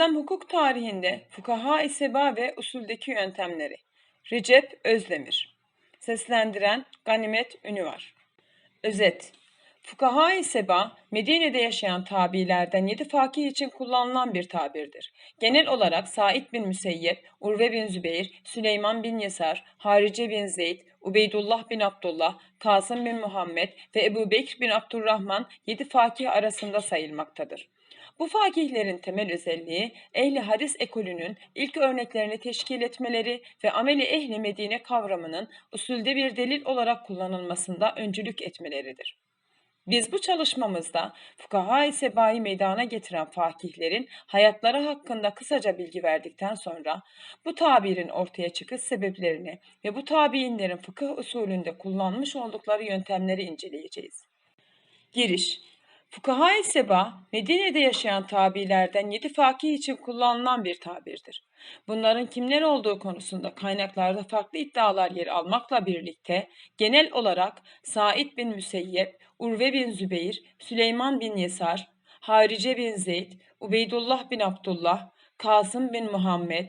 İslam hukuk tarihinde fukaha-i seba ve usuldeki yöntemleri. Recep Özdemir. Seslendiren Ganimet Ünüvar. Özet. Fukaha-i seba, Medine'de yaşayan tabilerden yedi fakih için kullanılan bir tabirdir. Genel olarak Said bin Müseyyep, Urve bin Zübeyir, Süleyman bin Yesar, Harice bin Zeyd, Ubeydullah bin Abdullah, Kasım bin Muhammed ve Ebu Bekir bin Abdurrahman yedi fakih arasında sayılmaktadır. Bu fakihlerin temel özelliği ehli hadis ekolünün ilk örneklerini teşkil etmeleri ve ameli ehli Medine kavramının usulde bir delil olarak kullanılmasında öncülük etmeleridir. Biz bu çalışmamızda fukaha-i sebayı meydana getiren fakihlerin hayatları hakkında kısaca bilgi verdikten sonra bu tabirin ortaya çıkış sebeplerini ve bu tabiinlerin fıkıh usulünde kullanmış oldukları yöntemleri inceleyeceğiz. Giriş Fukaha-i Seba, Medine'de yaşayan tabilerden yedi fakih için kullanılan bir tabirdir. Bunların kimler olduğu konusunda kaynaklarda farklı iddialar yer almakla birlikte genel olarak Said bin Müseyyep, Urve bin Zübeyir, Süleyman bin Yesar, Harice bin Zeyd, Ubeydullah bin Abdullah, Kasım bin Muhammed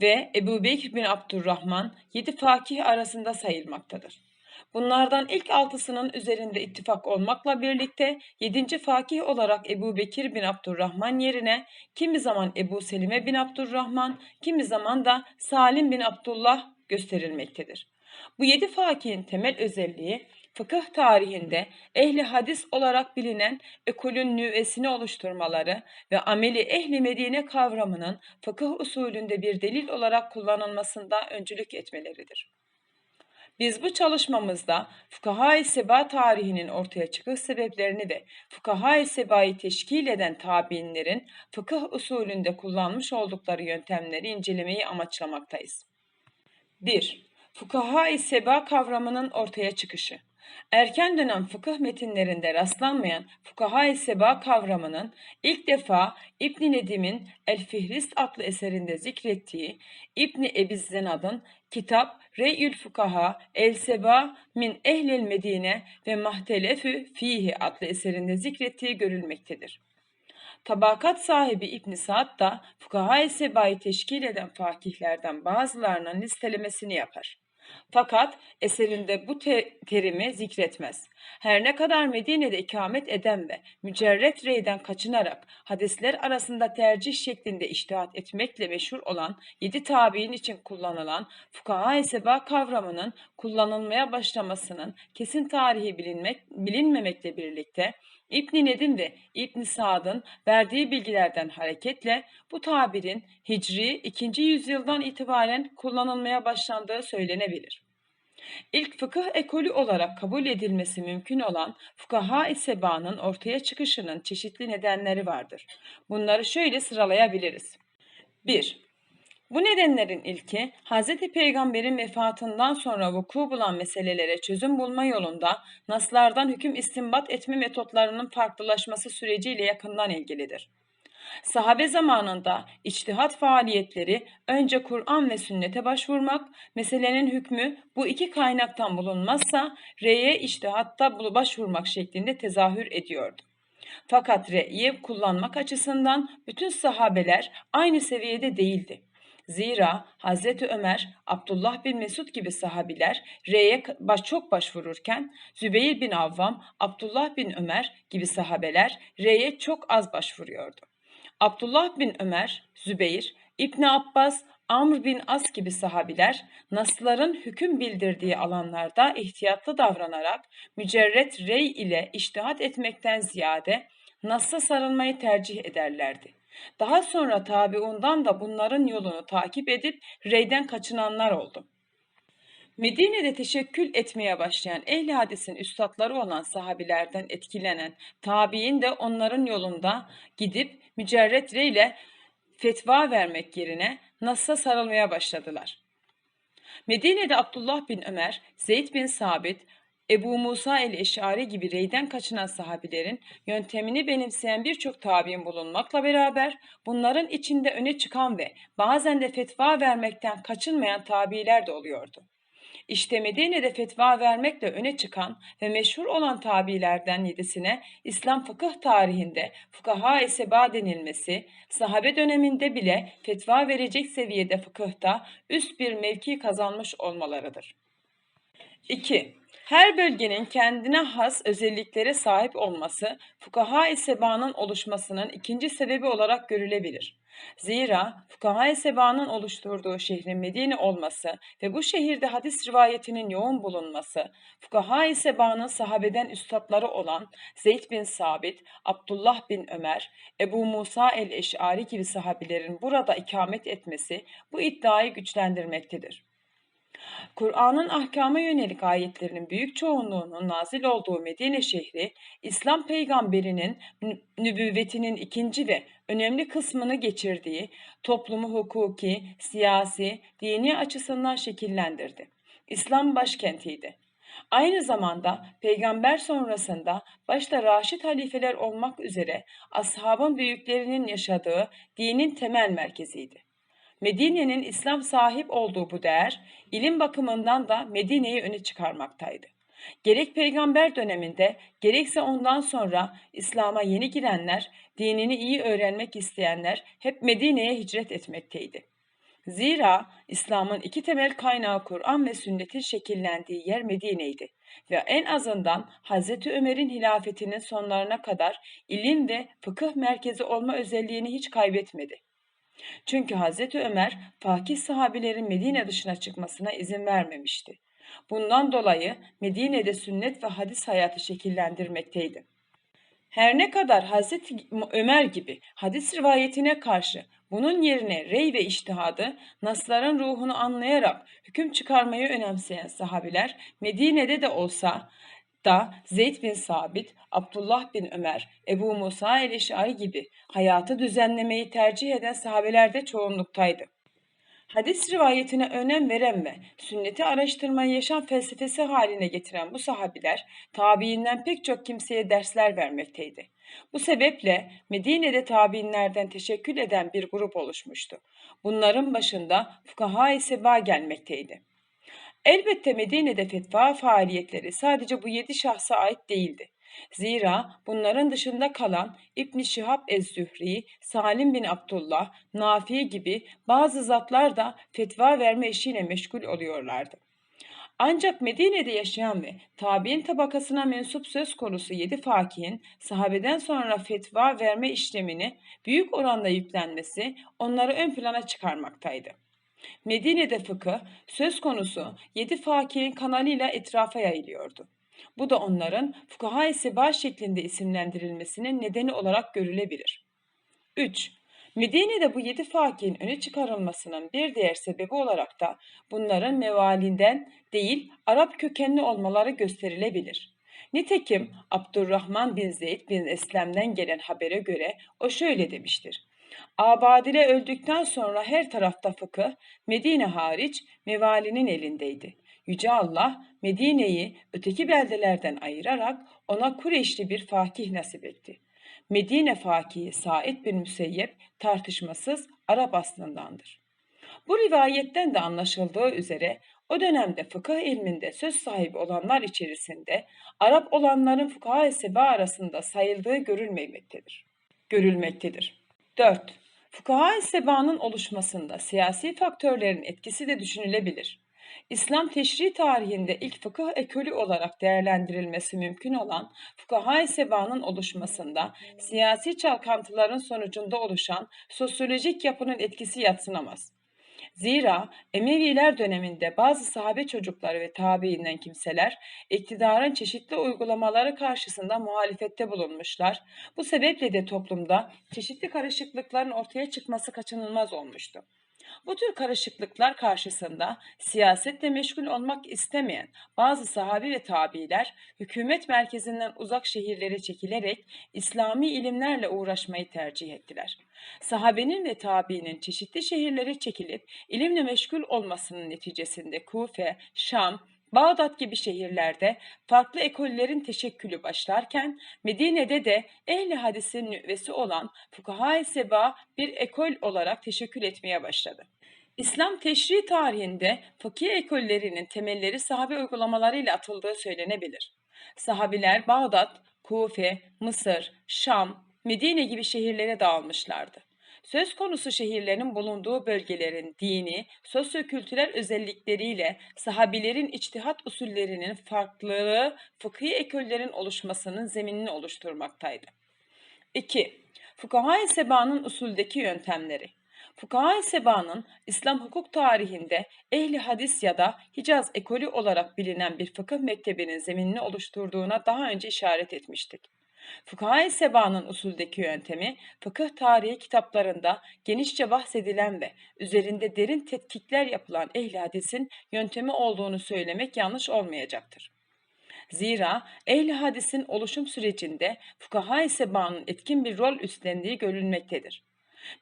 ve Ebu Bekir bin Abdurrahman yedi fakih arasında sayılmaktadır. Bunlardan ilk altısının üzerinde ittifak olmakla birlikte yedinci fakih olarak Ebu Bekir bin Abdurrahman yerine kimi zaman Ebu Selime bin Abdurrahman, kimi zaman da Salim bin Abdullah gösterilmektedir. Bu yedi fakihin temel özelliği fıkıh tarihinde ehli hadis olarak bilinen ekolün nüvesini oluşturmaları ve ameli ehli Medine kavramının fıkıh usulünde bir delil olarak kullanılmasında öncülük etmeleridir. Biz bu çalışmamızda fukaha-i seba tarihinin ortaya çıkış sebeplerini ve fukaha-i sebayı teşkil eden tabiinlerin fıkıh usulünde kullanmış oldukları yöntemleri incelemeyi amaçlamaktayız. 1. Fukaha-i seba kavramının ortaya çıkışı Erken dönem fıkıh metinlerinde rastlanmayan fukaha-i seba kavramının ilk defa İbn Nedim'in El Fihrist adlı eserinde zikrettiği İbn Ebi Zenad'ın kitap Reyül Fukaha El Seba min Ehlil Medine ve Mahtelefü Fihi adlı eserinde zikrettiği görülmektedir. Tabakat sahibi İbn Sa'd da fukaha-i sebayı teşkil eden fakihlerden bazılarının listelemesini yapar. Fakat eserinde bu te terimi zikretmez. Her ne kadar Medine'de ikamet eden ve mücerret reyden kaçınarak hadisler arasında tercih şeklinde iştihat etmekle meşhur olan yedi tabi'in için kullanılan fukaha seba kavramının kullanılmaya başlamasının kesin tarihi bilinmek, bilinmemekle birlikte İbn Nedim ve İbn Sa'd'ın verdiği bilgilerden hareketle bu tabirin Hicri 2. yüzyıldan itibaren kullanılmaya başlandığı söylenebilir. İlk fıkıh ekolü olarak kabul edilmesi mümkün olan fukaha-i sebanın ortaya çıkışının çeşitli nedenleri vardır. Bunları şöyle sıralayabiliriz. 1. Bu nedenlerin ilki Hz. Peygamber'in vefatından sonra vuku bulan meselelere çözüm bulma yolunda naslardan hüküm istinbat etme metotlarının farklılaşması süreciyle yakından ilgilidir. Sahabe zamanında içtihat faaliyetleri önce Kur'an ve sünnete başvurmak, meselenin hükmü bu iki kaynaktan bulunmazsa reye içtihatta başvurmak şeklinde tezahür ediyordu. Fakat re'yi kullanmak açısından bütün sahabeler aynı seviyede değildi. Zira Hazreti Ömer, Abdullah bin Mesud gibi sahabiler baş, çok başvururken Zübeyir bin Avvam, Abdullah bin Ömer gibi sahabeler reye çok az başvuruyordu. Abdullah bin Ömer, Zübeyir, İbn Abbas, Amr bin As gibi sahabiler nasların hüküm bildirdiği alanlarda ihtiyatlı davranarak mücerret rey ile iştihat etmekten ziyade Nas'a sarılmayı tercih ederlerdi. Daha sonra tabiundan da bunların yolunu takip edip reyden kaçınanlar oldu. Medine'de teşekkül etmeye başlayan ehli hadisin üstadları olan sahabilerden etkilenen tabi'in de onların yolunda gidip mücerret ile fetva vermek yerine Nas'a sarılmaya başladılar. Medine'de Abdullah bin Ömer, Zeyd bin Sabit, Ebu Musa el-Eşari gibi reyden kaçınan sahabilerin yöntemini benimseyen birçok tabi'in bulunmakla beraber bunların içinde öne çıkan ve bazen de fetva vermekten kaçınmayan tabiler de oluyordu. İşte Medine'de fetva vermekle öne çıkan ve meşhur olan tabilerden yedisine İslam fıkıh tarihinde fukaha-i seba denilmesi, sahabe döneminde bile fetva verecek seviyede fıkıhta üst bir mevki kazanmış olmalarıdır. 2. Her bölgenin kendine has özelliklere sahip olması, fukaha-i sebanın oluşmasının ikinci sebebi olarak görülebilir. Zira fukaha-i sebanın oluşturduğu şehrin Medine olması ve bu şehirde hadis rivayetinin yoğun bulunması, fukaha-i sebanın sahabeden üstadları olan Zeyd bin Sabit, Abdullah bin Ömer, Ebu Musa el-Eş'ari gibi sahabilerin burada ikamet etmesi bu iddiayı güçlendirmektedir. Kur'an'ın ahkama yönelik ayetlerinin büyük çoğunluğunun nazil olduğu Medine şehri, İslam peygamberinin nübüvvetinin ikinci ve önemli kısmını geçirdiği toplumu hukuki, siyasi, dini açısından şekillendirdi. İslam başkentiydi. Aynı zamanda peygamber sonrasında başta Raşid halifeler olmak üzere ashabın büyüklerinin yaşadığı dinin temel merkeziydi. Medine'nin İslam sahip olduğu bu değer, ilim bakımından da Medine'yi öne çıkarmaktaydı. Gerek peygamber döneminde, gerekse ondan sonra İslam'a yeni girenler, dinini iyi öğrenmek isteyenler hep Medine'ye hicret etmekteydi. Zira İslam'ın iki temel kaynağı Kur'an ve sünnetin şekillendiği yer Medine'ydi ve en azından Hz. Ömer'in hilafetinin sonlarına kadar ilim ve fıkıh merkezi olma özelliğini hiç kaybetmedi. Çünkü Hazreti Ömer fakih sahabilerin Medine dışına çıkmasına izin vermemişti. Bundan dolayı Medine'de sünnet ve hadis hayatı şekillendirmekteydi. Her ne kadar Hazreti Ömer gibi hadis rivayetine karşı bunun yerine rey ve iştihadı, nasların ruhunu anlayarak hüküm çıkarmayı önemseyen sahabiler Medine'de de olsa da Zeyd bin Sabit, Abdullah bin Ömer, Ebu Musa el-Eş'ari gibi hayatı düzenlemeyi tercih eden sahabelerde çoğunluktaydı. Hadis rivayetine önem veren ve sünneti araştırmayı yaşam felsefesi haline getiren bu sahabiler tabiinden pek çok kimseye dersler vermekteydi. Bu sebeple Medine'de tabiinlerden teşekkül eden bir grup oluşmuştu. Bunların başında fukaha-i seba gelmekteydi. Elbette Medine'de fetva faaliyetleri sadece bu yedi şahsa ait değildi. Zira bunların dışında kalan İbn Şihab ez-Zühri, Salim bin Abdullah, Nafi gibi bazı zatlar da fetva verme işiyle meşgul oluyorlardı. Ancak Medine'de yaşayan ve tabi'in tabakasına mensup söz konusu yedi fakihin sahabeden sonra fetva verme işlemini büyük oranda yüklenmesi onları ön plana çıkarmaktaydı. Medine'de fıkıh söz konusu yedi fakihin kanalıyla etrafa yayılıyordu. Bu da onların fukaha-i seba şeklinde isimlendirilmesinin nedeni olarak görülebilir. 3. Medine'de bu yedi fakihin öne çıkarılmasının bir diğer sebebi olarak da bunların mevalinden değil Arap kökenli olmaları gösterilebilir. Nitekim Abdurrahman bin Zeyd bin Eslem'den gelen habere göre o şöyle demiştir. Abadile öldükten sonra her tarafta fıkıh, Medine hariç mevalinin elindeydi. Yüce Allah Medine'yi öteki beldelerden ayırarak ona Kureyşli bir fakih nasip etti. Medine fakihi Said bin Müseyyep tartışmasız Arap aslındandır. Bu rivayetten de anlaşıldığı üzere o dönemde fıkıh ilminde söz sahibi olanlar içerisinde Arap olanların seba arasında sayıldığı görülmemektedir. Görülmektedir. 4. Fukaha-i Seba'nın oluşmasında siyasi faktörlerin etkisi de düşünülebilir. İslam teşri tarihinde ilk fıkıh ekolü olarak değerlendirilmesi mümkün olan Fukaha-i Seba'nın oluşmasında siyasi çalkantıların sonucunda oluşan sosyolojik yapının etkisi yatsınamaz. Zira Emeviler döneminde bazı sahabe çocukları ve tabiinden kimseler iktidarın çeşitli uygulamaları karşısında muhalefette bulunmuşlar. Bu sebeple de toplumda çeşitli karışıklıkların ortaya çıkması kaçınılmaz olmuştu. Bu tür karışıklıklar karşısında siyasetle meşgul olmak istemeyen bazı sahabi ve tabiler hükümet merkezinden uzak şehirlere çekilerek İslami ilimlerle uğraşmayı tercih ettiler. Sahabenin ve tabiinin çeşitli şehirlere çekilip ilimle meşgul olmasının neticesinde Kufe, Şam, Bağdat gibi şehirlerde farklı ekollerin teşekkülü başlarken Medine'de de ehli hadisin nüvesi olan Fukaha-i Seba bir ekol olarak teşekkül etmeye başladı. İslam teşri tarihinde fakih ekollerinin temelleri sahabe uygulamalarıyla atıldığı söylenebilir. Sahabiler Bağdat, Kufe, Mısır, Şam, Medine gibi şehirlere dağılmışlardı. Söz konusu şehirlerin bulunduğu bölgelerin dini, sosyokültürel özellikleriyle sahabilerin içtihat usullerinin farklılığı fıkhi ekollerin oluşmasının zeminini oluşturmaktaydı. 2. Fukaha-i Seba'nın usuldeki yöntemleri Fukaha-i Seba'nın İslam hukuk tarihinde ehli hadis ya da Hicaz ekolü olarak bilinen bir fıkıh mektebinin zeminini oluşturduğuna daha önce işaret etmiştik. Fukaha-i Seba'nın usuldeki yöntemi, fıkıh tarihi kitaplarında genişçe bahsedilen ve üzerinde derin tetkikler yapılan ehli hadisin yöntemi olduğunu söylemek yanlış olmayacaktır. Zira ehli hadisin oluşum sürecinde fukaha-i sebanın etkin bir rol üstlendiği görülmektedir.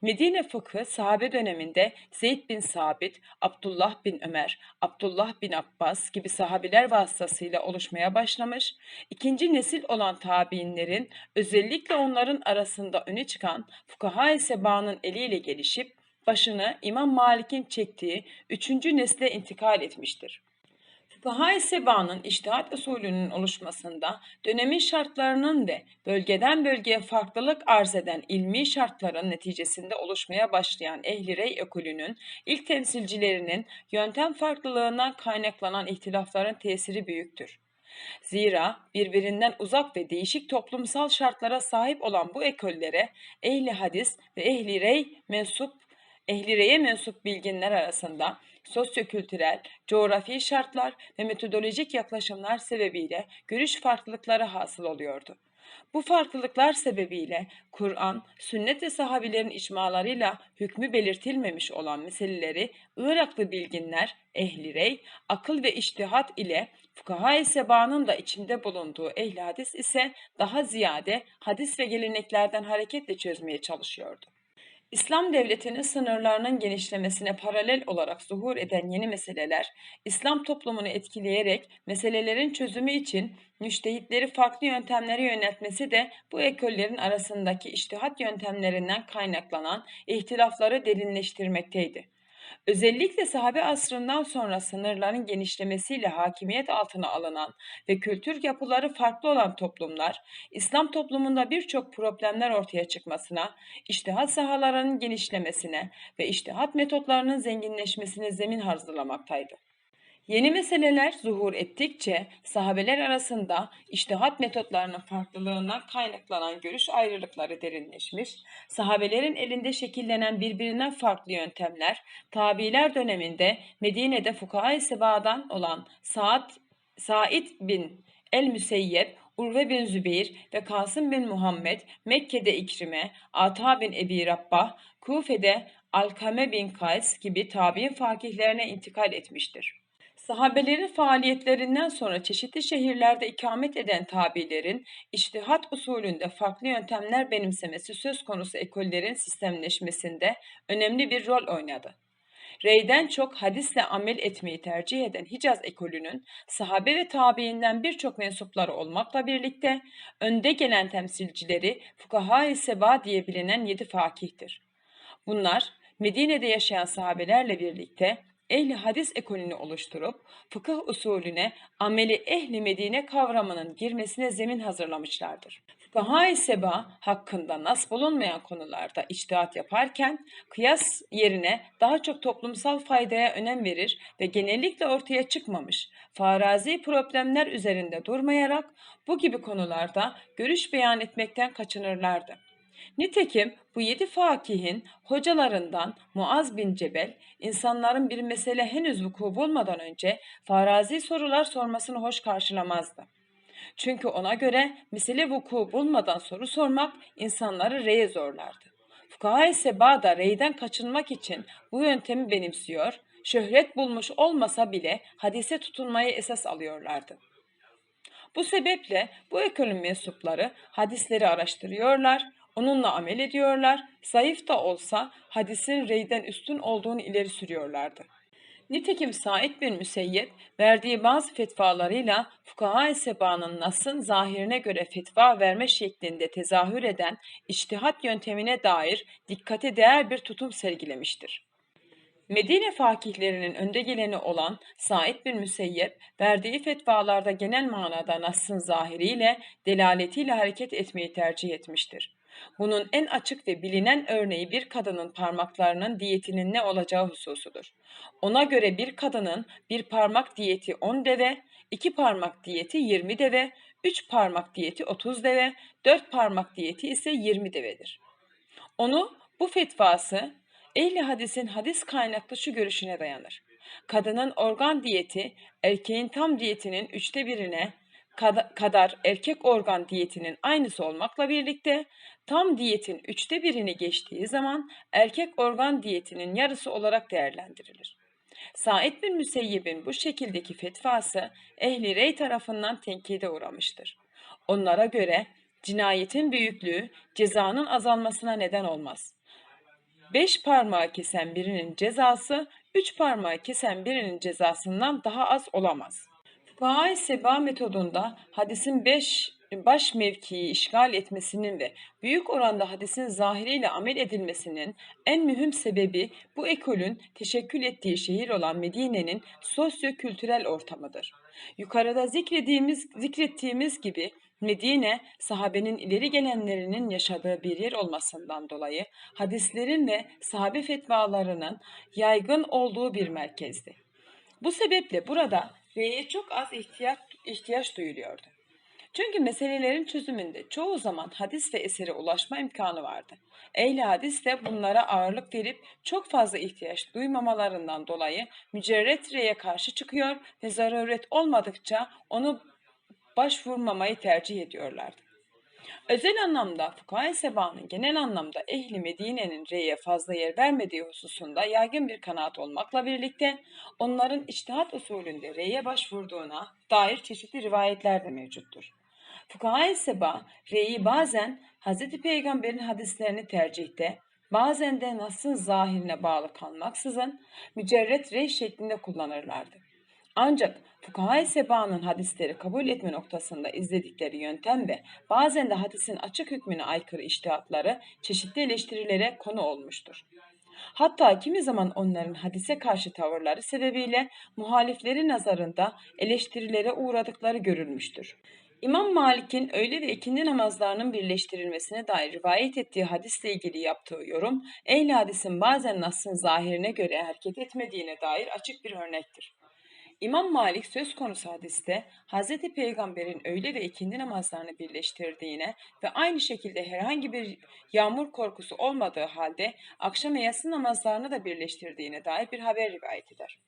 Medine fıkhı sahabe döneminde Zeyd bin Sabit, Abdullah bin Ömer, Abdullah bin Abbas gibi sahabiler vasıtasıyla oluşmaya başlamış, ikinci nesil olan tabiinlerin özellikle onların arasında öne çıkan fukaha-i sebanın eliyle gelişip başını İmam Malik'in çektiği üçüncü nesle intikal etmiştir. Fukaha-i Seba'nın iştihat usulünün oluşmasında dönemin şartlarının ve bölgeden bölgeye farklılık arz eden ilmi şartların neticesinde oluşmaya başlayan Ehli Rey ekolünün ilk temsilcilerinin yöntem farklılığından kaynaklanan ihtilafların tesiri büyüktür. Zira birbirinden uzak ve değişik toplumsal şartlara sahip olan bu ekollere ehli hadis ve ehli rey mensup ehli reye mensup bilginler arasında sosyokültürel, coğrafi şartlar ve metodolojik yaklaşımlar sebebiyle görüş farklılıkları hasıl oluyordu. Bu farklılıklar sebebiyle Kur'an, sünnet ve sahabilerin icmalarıyla hükmü belirtilmemiş olan meseleleri Iraklı bilginler, ehli rey, akıl ve iştihat ile fukaha-i sebanın da içinde bulunduğu ehli hadis ise daha ziyade hadis ve geleneklerden hareketle çözmeye çalışıyordu. İslam devletinin sınırlarının genişlemesine paralel olarak zuhur eden yeni meseleler, İslam toplumunu etkileyerek meselelerin çözümü için müştehitleri farklı yöntemlere yöneltmesi de bu ekollerin arasındaki iştihat yöntemlerinden kaynaklanan ihtilafları derinleştirmekteydi. Özellikle sahabe asrından sonra sınırların genişlemesiyle hakimiyet altına alınan ve kültür yapıları farklı olan toplumlar, İslam toplumunda birçok problemler ortaya çıkmasına, iştihat sahalarının genişlemesine ve iştihat metotlarının zenginleşmesine zemin hazırlamaktaydı. Yeni meseleler zuhur ettikçe sahabeler arasında iştihat metotlarının farklılığından kaynaklanan görüş ayrılıkları derinleşmiş, sahabelerin elinde şekillenen birbirinden farklı yöntemler, tabiler döneminde Medine'de fukaha-i sebadan olan Saad, Said bin el-Müseyyep, Urve bin Zübeyir ve Kasım bin Muhammed, Mekke'de İkrime, Ata bin Ebi Rabbah, Kufe'de Alkame bin Kays gibi tabi'in fakihlerine intikal etmiştir. Sahabelerin faaliyetlerinden sonra çeşitli şehirlerde ikamet eden tabilerin içtihat usulünde farklı yöntemler benimsemesi söz konusu ekollerin sistemleşmesinde önemli bir rol oynadı. Rey'den çok hadisle amel etmeyi tercih eden Hicaz ekolünün sahabe ve tabiinden birçok mensupları olmakla birlikte önde gelen temsilcileri fukaha-i seba diye bilinen yedi fakihtir. Bunlar Medine'de yaşayan sahabelerle birlikte ehli hadis ekolünü oluşturup fıkıh usulüne ameli ehli Medine kavramının girmesine zemin hazırlamışlardır. Fukaha-i Seba hakkında nas bulunmayan konularda içtihat yaparken kıyas yerine daha çok toplumsal faydaya önem verir ve genellikle ortaya çıkmamış farazi problemler üzerinde durmayarak bu gibi konularda görüş beyan etmekten kaçınırlardı. Nitekim bu yedi fakihin hocalarından Muaz bin Cebel, insanların bir mesele henüz vuku bulmadan önce farazi sorular sormasını hoş karşılamazdı. Çünkü ona göre mesele vuku bulmadan soru sormak insanları reye zorlardı. Fukaha ise Bağda reyden kaçınmak için bu yöntemi benimsiyor, şöhret bulmuş olmasa bile hadise tutunmayı esas alıyorlardı. Bu sebeple bu ekolün mensupları hadisleri araştırıyorlar, Onunla amel ediyorlar, zayıf da olsa hadisin reyden üstün olduğunu ileri sürüyorlardı. Nitekim Said bin Müseyyep verdiği bazı fetvalarıyla fukaha-i sebanın Nas'ın zahirine göre fetva verme şeklinde tezahür eden içtihat yöntemine dair dikkate değer bir tutum sergilemiştir. Medine fakihlerinin önde geleni olan Said bin Müseyyep, verdiği fetvalarda genel manada Nass'ın zahiriyle, delaletiyle hareket etmeyi tercih etmiştir. Bunun en açık ve bilinen örneği bir kadının parmaklarının diyetinin ne olacağı hususudur. Ona göre bir kadının bir parmak diyeti 10 deve, iki parmak diyeti 20 deve, üç parmak diyeti 30 deve, dört parmak diyeti ise 20 devedir. Onu bu fetvası ehli hadisin hadis kaynaklı şu görüşüne dayanır. Kadının organ diyeti erkeğin tam diyetinin üçte birine kadar erkek organ diyetinin aynısı olmakla birlikte tam diyetin üçte birini geçtiği zaman erkek organ diyetinin yarısı olarak değerlendirilir. Said bin Müseyyib'in bu şekildeki fetvası ehli rey tarafından tenkide uğramıştır. Onlara göre cinayetin büyüklüğü cezanın azalmasına neden olmaz. Beş parmağı kesen birinin cezası, üç parmağı kesen birinin cezasından daha az olamaz. Fukaha-i Seba metodunda hadisin beş baş mevkiyi işgal etmesinin ve büyük oranda hadisin zahiriyle amel edilmesinin en mühim sebebi bu ekolün teşekkül ettiği şehir olan Medine'nin sosyo-kültürel ortamıdır. Yukarıda zikrediğimiz, zikrettiğimiz gibi Medine, sahabenin ileri gelenlerinin yaşadığı bir yer olmasından dolayı hadislerin ve sahabe fetvalarının yaygın olduğu bir merkezdi. Bu sebeple burada R'ye çok az ihtiyaç, ihtiyaç duyuluyordu. Çünkü meselelerin çözümünde çoğu zaman hadis ve esere ulaşma imkanı vardı. Ehli hadis de bunlara ağırlık verip çok fazla ihtiyaç duymamalarından dolayı mücerret reye karşı çıkıyor ve zaruret olmadıkça onu başvurmamayı tercih ediyorlardı. Özel anlamda Fukaha-i Seba'nın genel anlamda ehli Medine'nin reye fazla yer vermediği hususunda yaygın bir kanaat olmakla birlikte onların içtihat usulünde reye başvurduğuna dair çeşitli rivayetler de mevcuttur. Fukaha-i Seba reyi bazen Hz. Peygamber'in hadislerini tercihte, bazen de Nas'ın zahirine bağlı kalmaksızın mücerret rey şeklinde kullanırlardı. Ancak Fukaha-i Seba'nın hadisleri kabul etme noktasında izledikleri yöntem ve bazen de hadisin açık hükmüne aykırı iştihatları çeşitli eleştirilere konu olmuştur. Hatta kimi zaman onların hadise karşı tavırları sebebiyle muhalifleri nazarında eleştirilere uğradıkları görülmüştür. İmam Malik'in öğle ve ikindi namazlarının birleştirilmesine dair rivayet ettiği hadisle ilgili yaptığı yorum, ehl hadisin bazen Nas'ın zahirine göre hareket etmediğine dair açık bir örnektir. İmam Malik söz konusu hadiste Hz. Peygamber'in öğle ve ikindi namazlarını birleştirdiğine ve aynı şekilde herhangi bir yağmur korkusu olmadığı halde akşam yatsı namazlarını da birleştirdiğine dair bir haber rivayet eder.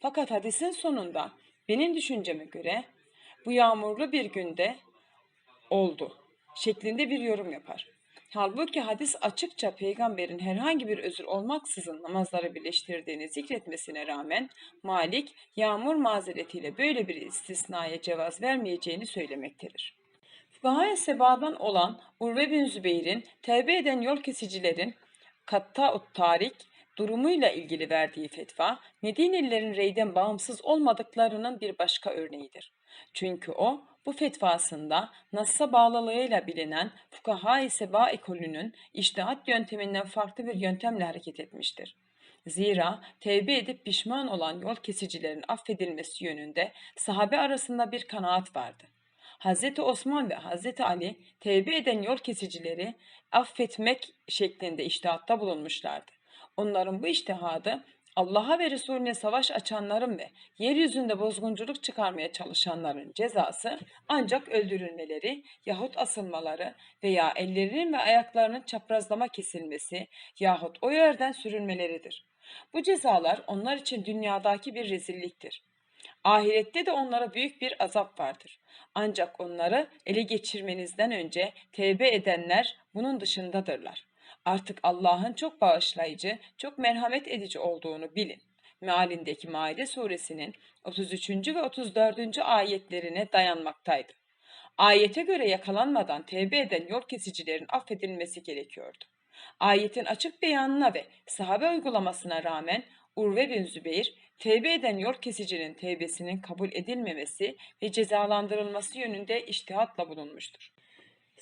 Fakat hadisin sonunda benim düşünceme göre bu yağmurlu bir günde oldu şeklinde bir yorum yapar. Halbuki hadis açıkça peygamberin herhangi bir özür olmaksızın namazları birleştirdiğini zikretmesine rağmen Malik yağmur mazeretiyle böyle bir istisnaya cevaz vermeyeceğini söylemektedir. Fukaha Seba'dan olan Urve bin Zübeyir'in tevbe eden yol kesicilerin Katta Tarik durumuyla ilgili verdiği fetva Medinelilerin reyden bağımsız olmadıklarının bir başka örneğidir. Çünkü o bu fetvasında Nas'a bağlılığıyla bilinen Fukaha-i Seba ekolünün iştihat yönteminden farklı bir yöntemle hareket etmiştir. Zira tevbe edip pişman olan yol kesicilerin affedilmesi yönünde sahabe arasında bir kanaat vardı. Hz. Osman ve Hz. Ali tevbe eden yol kesicileri affetmek şeklinde iştihatta bulunmuşlardı. Onların bu iştihadı Allah'a ve Resulüne savaş açanların ve yeryüzünde bozgunculuk çıkarmaya çalışanların cezası ancak öldürülmeleri yahut asılmaları veya ellerinin ve ayaklarının çaprazlama kesilmesi yahut o yerden sürülmeleridir. Bu cezalar onlar için dünyadaki bir rezilliktir. Ahirette de onlara büyük bir azap vardır. Ancak onları ele geçirmenizden önce tevbe edenler bunun dışındadırlar. Artık Allah'ın çok bağışlayıcı, çok merhamet edici olduğunu bilin. Mealindeki Maide suresinin 33. ve 34. ayetlerine dayanmaktaydı. Ayete göre yakalanmadan tevbe eden yol kesicilerin affedilmesi gerekiyordu. Ayetin açık beyanına ve sahabe uygulamasına rağmen Urve bin Zübeyir, tevbe eden yol kesicinin tevbesinin kabul edilmemesi ve cezalandırılması yönünde iştihatla bulunmuştur.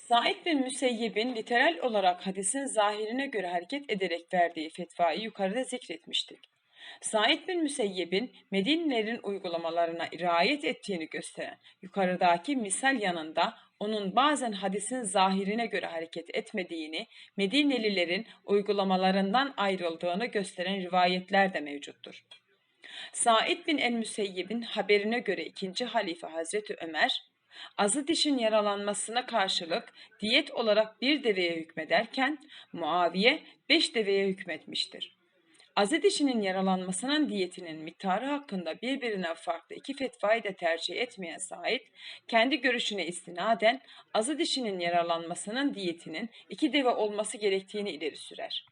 Said bin Müseyyib'in literal olarak hadisin zahirine göre hareket ederek verdiği fetvayı yukarıda zikretmiştik. Said bin Müseyyeb'in Medinelilerin uygulamalarına riayet ettiğini gösteren yukarıdaki misal yanında onun bazen hadisin zahirine göre hareket etmediğini, Medinelilerin uygulamalarından ayrıldığını gösteren rivayetler de mevcuttur. Said bin el-Müseyyib'in haberine göre ikinci halife Hazreti Ömer, azı dişin yaralanmasına karşılık diyet olarak bir deveye hükmederken Muaviye beş deveye hükmetmiştir. Azı dişinin yaralanmasının diyetinin miktarı hakkında birbirinden farklı iki fetvayı da tercih etmeyen Said, kendi görüşüne istinaden azı dişinin yaralanmasının diyetinin iki deve olması gerektiğini ileri sürer.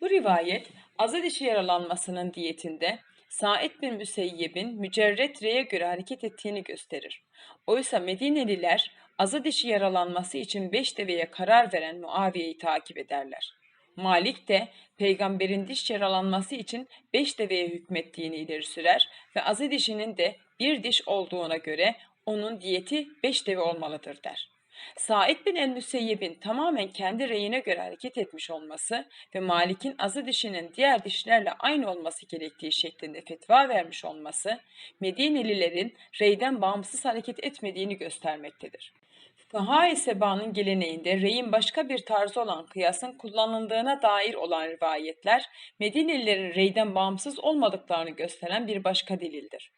Bu rivayet azı dişi yaralanmasının diyetinde Said bin Müseyyeb'in mücerret reye göre hareket ettiğini gösterir. Oysa Medineliler azı dişi yaralanması için beş deveye karar veren Muaviye'yi takip ederler. Malik de peygamberin diş yaralanması için beş deveye hükmettiğini ileri sürer ve azı dişinin de bir diş olduğuna göre onun diyeti beş deve olmalıdır der. Said bin el-Müseyyib'in tamamen kendi reyine göre hareket etmiş olması ve Malik'in azı dişinin diğer dişlerle aynı olması gerektiği şeklinde fetva vermiş olması, Medinelilerin reyden bağımsız hareket etmediğini göstermektedir. Fukaha-i Seba'nın geleneğinde reyin başka bir tarzı olan kıyasın kullanıldığına dair olan rivayetler, Medinelilerin reyden bağımsız olmadıklarını gösteren bir başka delildir.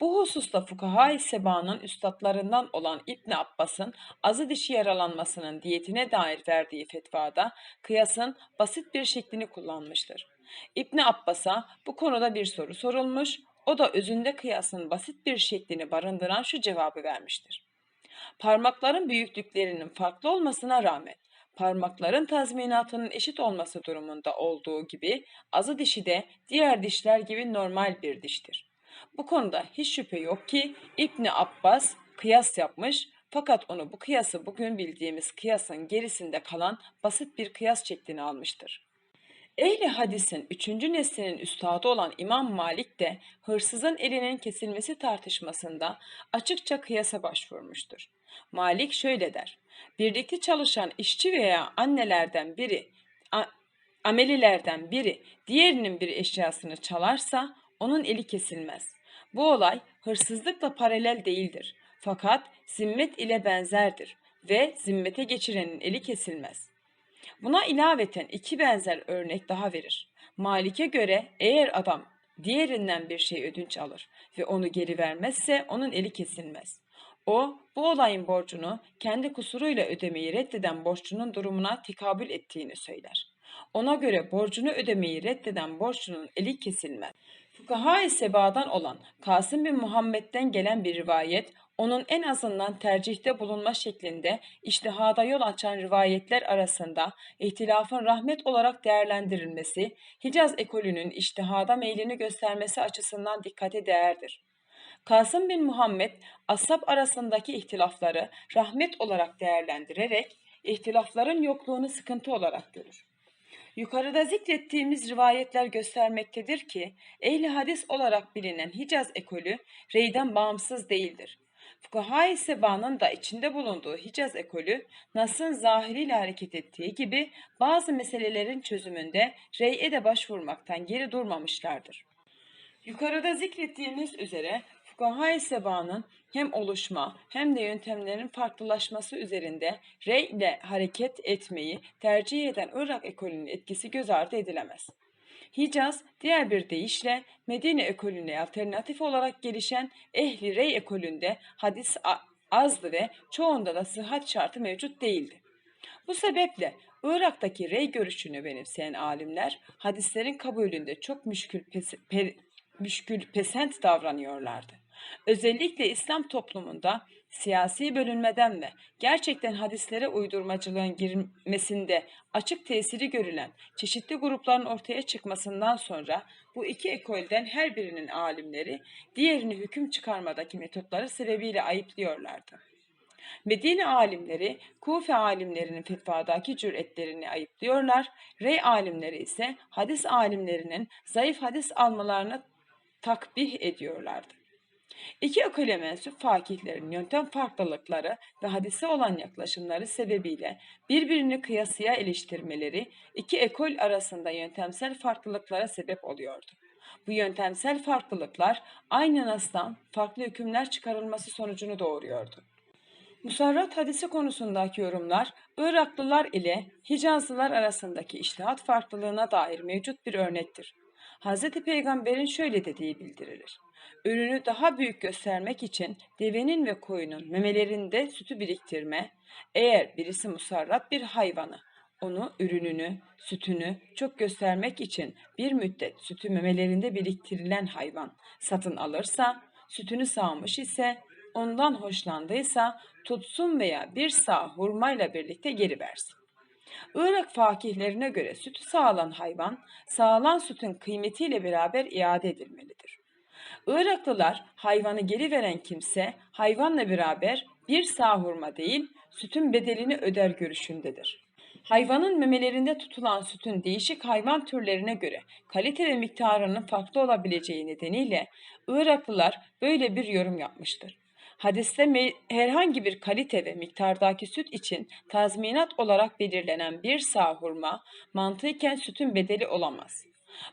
Bu hususta Fukaha-i Seba'nın üstadlarından olan İbn Abbas'ın azı dişi yaralanmasının diyetine dair verdiği fetvada kıyasın basit bir şeklini kullanmıştır. İbn Abbas'a bu konuda bir soru sorulmuş, o da özünde kıyasın basit bir şeklini barındıran şu cevabı vermiştir. Parmakların büyüklüklerinin farklı olmasına rağmen parmakların tazminatının eşit olması durumunda olduğu gibi azı dişi de diğer dişler gibi normal bir diştir. Bu konuda hiç şüphe yok ki İbni Abbas kıyas yapmış fakat onu bu kıyası bugün bildiğimiz kıyasın gerisinde kalan basit bir kıyas şeklini almıştır. Ehli hadisin üçüncü neslinin üstadı olan İmam Malik de hırsızın elinin kesilmesi tartışmasında açıkça kıyasa başvurmuştur. Malik şöyle der. Birlikte çalışan işçi veya annelerden biri, amelilerden biri diğerinin bir eşyasını çalarsa onun eli kesilmez. Bu olay hırsızlıkla paralel değildir. Fakat zimmet ile benzerdir ve zimmete geçirenin eli kesilmez. Buna ilaveten iki benzer örnek daha verir. Malik'e göre eğer adam diğerinden bir şey ödünç alır ve onu geri vermezse onun eli kesilmez. O, bu olayın borcunu kendi kusuruyla ödemeyi reddeden borçlunun durumuna tekabül ettiğini söyler. Ona göre borcunu ödemeyi reddeden borçlunun eli kesilmez. Fukaha-i Seba'dan olan Kasım bin Muhammed'den gelen bir rivayet, onun en azından tercihte bulunma şeklinde iştihada yol açan rivayetler arasında ihtilafın rahmet olarak değerlendirilmesi, Hicaz ekolünün iştihada meylini göstermesi açısından dikkate değerdir. Kasım bin Muhammed, ashab arasındaki ihtilafları rahmet olarak değerlendirerek, ihtilafların yokluğunu sıkıntı olarak görür. Yukarıda zikrettiğimiz rivayetler göstermektedir ki, ehli hadis olarak bilinen Hicaz ekolü reyden bağımsız değildir. Fukaha-i Seba'nın da içinde bulunduğu Hicaz ekolü, Nas'ın zahiriyle hareket ettiği gibi bazı meselelerin çözümünde rey'e de başvurmaktan geri durmamışlardır. Yukarıda zikrettiğimiz üzere Fukaha-i Seba'nın hem oluşma hem de yöntemlerin farklılaşması üzerinde rey ile hareket etmeyi tercih eden Irak ekolünün etkisi göz ardı edilemez. Hicaz, diğer bir deyişle Medine ekolüne alternatif olarak gelişen ehli rey ekolünde hadis azdı ve çoğunda da sıhhat şartı mevcut değildi. Bu sebeple Irak'taki rey görüşünü benimseyen alimler hadislerin kabulünde çok müşkül, pes, pe, müşkül pesent davranıyorlardı. Özellikle İslam toplumunda siyasi bölünmeden ve gerçekten hadislere uydurmacılığın girmesinde açık tesiri görülen çeşitli grupların ortaya çıkmasından sonra bu iki ekolden her birinin alimleri diğerini hüküm çıkarmadaki metotları sebebiyle ayıplıyorlardı. Medine alimleri Kufe alimlerinin fetvadaki cüretlerini ayıplıyorlar, Rey alimleri ise hadis alimlerinin zayıf hadis almalarını takbih ediyorlardı. İki ekole mensup fakihlerin yöntem farklılıkları ve hadise olan yaklaşımları sebebiyle birbirini kıyasıya eleştirmeleri iki ekol arasında yöntemsel farklılıklara sebep oluyordu. Bu yöntemsel farklılıklar aynı nastan farklı hükümler çıkarılması sonucunu doğuruyordu. Musarrat hadisi konusundaki yorumlar Iraklılar ile Hicazlılar arasındaki iştihat farklılığına dair mevcut bir örnektir. Hz. Peygamber'in şöyle dediği bildirilir. Ürünü daha büyük göstermek için devenin ve koyunun memelerinde sütü biriktirme, eğer birisi musarrat bir hayvanı, onu ürününü, sütünü çok göstermek için bir müddet sütü memelerinde biriktirilen hayvan satın alırsa, sütünü sağmış ise, ondan hoşlandıysa tutsun veya bir sağ hurmayla birlikte geri versin. Irak fakihlerine göre sütü sağlan hayvan, sağlan sütün kıymetiyle beraber iade edilmelidir. Iraklılar hayvanı geri veren kimse hayvanla beraber bir sağ hurma değil, sütün bedelini öder görüşündedir. Hayvanın memelerinde tutulan sütün değişik hayvan türlerine göre kalite ve miktarının farklı olabileceği nedeniyle Iraklılar böyle bir yorum yapmıştır. Hadiste herhangi bir kalite ve miktardaki süt için tazminat olarak belirlenen bir sağ hurma mantıken sütün bedeli olamaz.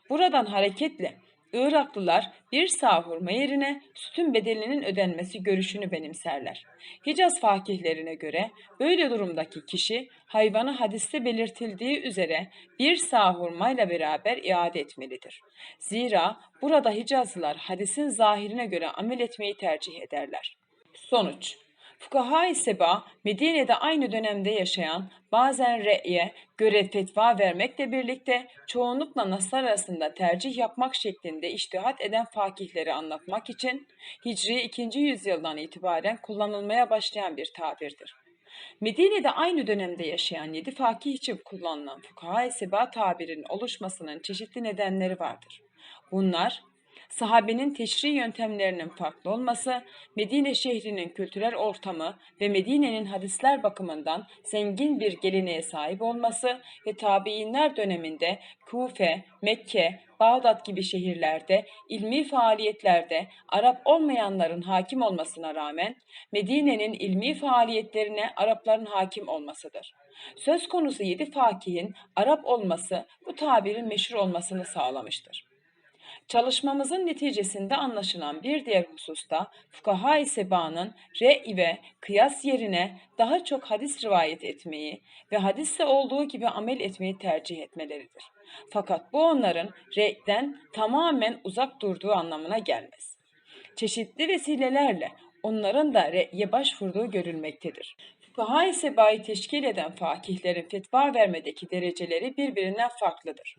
Buradan hareketle Iraklılar bir sağ hurma yerine sütün bedelinin ödenmesi görüşünü benimserler. Hicaz fakihlerine göre böyle durumdaki kişi hayvanı hadiste belirtildiği üzere bir sağ hurmayla beraber iade etmelidir. Zira burada Hicazlılar hadisin zahirine göre amel etmeyi tercih ederler. Sonuç Fukaha-i Seba, Medine'de aynı dönemde yaşayan, bazen re'ye göre fetva vermekle birlikte çoğunlukla naslar arasında tercih yapmak şeklinde iştihat eden fakihleri anlatmak için Hicri 2. yüzyıldan itibaren kullanılmaya başlayan bir tabirdir. Medine'de aynı dönemde yaşayan yedi fakih için kullanılan fukaha-i seba tabirinin oluşmasının çeşitli nedenleri vardır. Bunlar sahabenin teşri yöntemlerinin farklı olması, Medine şehrinin kültürel ortamı ve Medine'nin hadisler bakımından zengin bir geleneğe sahip olması ve tabiinler döneminde Kufe, Mekke, Bağdat gibi şehirlerde ilmi faaliyetlerde Arap olmayanların hakim olmasına rağmen Medine'nin ilmi faaliyetlerine Arapların hakim olmasıdır. Söz konusu yedi fakihin Arap olması bu tabirin meşhur olmasını sağlamıştır. Çalışmamızın neticesinde anlaşılan bir diğer hususta fukaha-i sebanın re'i ve kıyas yerine daha çok hadis rivayet etmeyi ve hadiste olduğu gibi amel etmeyi tercih etmeleridir. Fakat bu onların re'den tamamen uzak durduğu anlamına gelmez. Çeşitli vesilelerle onların da re'ye başvurduğu görülmektedir. Fukaha-i sebayı teşkil eden fakihlerin fetva vermedeki dereceleri birbirinden farklıdır.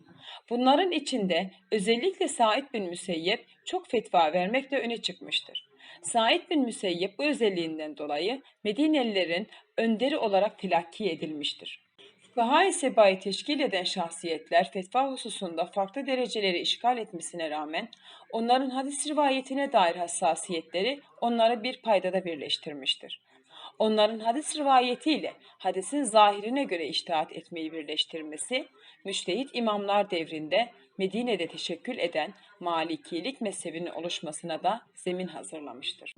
Bunların içinde özellikle Said bin Müseyyep çok fetva vermekle öne çıkmıştır. Said bin Müseyyep bu özelliğinden dolayı Medinelilerin önderi olarak telakki edilmiştir. Fukaha-i Seba'yı teşkil eden şahsiyetler fetva hususunda farklı dereceleri işgal etmesine rağmen onların hadis rivayetine dair hassasiyetleri onları bir paydada birleştirmiştir. Onların hadis rivayetiyle hadisin zahirine göre iştihat etmeyi birleştirmesi, müştehit imamlar devrinde Medine'de teşekkül eden Malikilik mezhebinin oluşmasına da zemin hazırlamıştır.